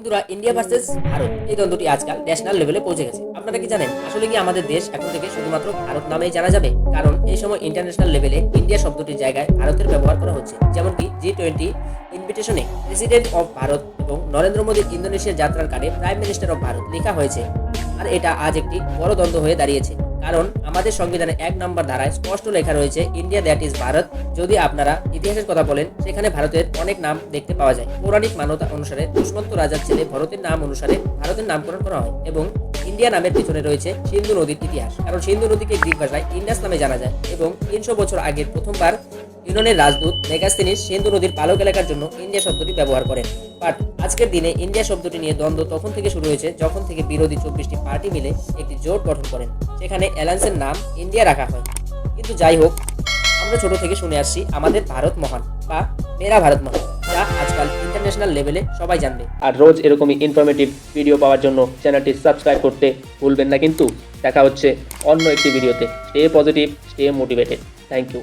বন্ধুরা, India versus Bharat. এই দ্বন্দ্বটি আজকাল ন্যাশনাল লেভেলে পৌঁছে গেছে। আপনারা কি জানেন, আসলে কি আমাদের দেশ এখন থেকে শুধুমাত্র ভারত নামেই জানা যাবে? কারণ এই সময় ইন্টারন্যাশনাল লেভেলে ইন্ডিয়া শব্দটির জায়গায় ভারতের ব্যবহার করা হচ্ছে। যেমন কি জি টোয়েন্টি ইনভিটেশনে প্রেসিডেন্ট অফ ভারত এবং নরেন্দ্র মোদীর ইন্দোনেশিয়া যাত্রার কার্ডে প্রাইম মিনিস্টার অফ ভারত লেখা হয়েছে। আর এটা আজ একটি বড় দ্বন্দ্ব হয়ে দাঁড়িয়েছে। কারণ আমাদের সংবিধানে এক নম্বর ধারায় স্পষ্ট লেখা রয়েছে, ইন্ডিয়া দ্যাট ইজ ভারত। যদি আপনারা ইতিহাসের কথা বলেন, সেখানে ভারতের অনেক নাম দেখতে পাওয়া যায়। পৌরাণিক মান্যতা অনুসারে দুষ্মন্ত রাজার ছেলে ভরতের নাম অনুসারে ভারতের নামকরণ করা হয় এবং ইন্ডিয়া নামের পিছনে রয়েছে সিন্ধু নদীর ইতিহাস। কারণ সিন্ধু নদীকে গ্রিক ভাষায় ইন্ডাস নামে জানা যায় এবং তিনশো বছর আগের প্রথমবার ইউনানের রাজদূত মেগাস্তিনিস সিন্ধু নদীর পালক এলাকার জন্য ইন্ডিয়া শব্দটি ব্যবহার করেন। বাট আজকের দিনে ইন্ডিয়া শব্দটি নিয়ে দ্বন্দ্ব তখন থেকে শুরু হয়েছে যখন থেকে বিরোধী চব্বিশটি পার্টি মিলে একটি জোট গঠন করেন। সেখানে অ্যালায়েন্সের নাম ইন্ডিয়া রাখা হয়। কিন্তু যাই হোক, আমরা ছোট থেকে শুনে আসছি আমাদের ভারত মহান বা মেরা ভারত মহান, যা আজকাল ইন্টারন্যাশনাল লেভেলে সবাই জানবে। আর রোজ এরকমই ইনফরমেটিভ ভিডিও পাওয়ার জন্য চ্যানেলটি সাবস্ক্রাইব করতে ভুলবেন না কিন্তু, দেখা হচ্ছে অন্য একটি ভিডিওতে stay positive stay motivated thank you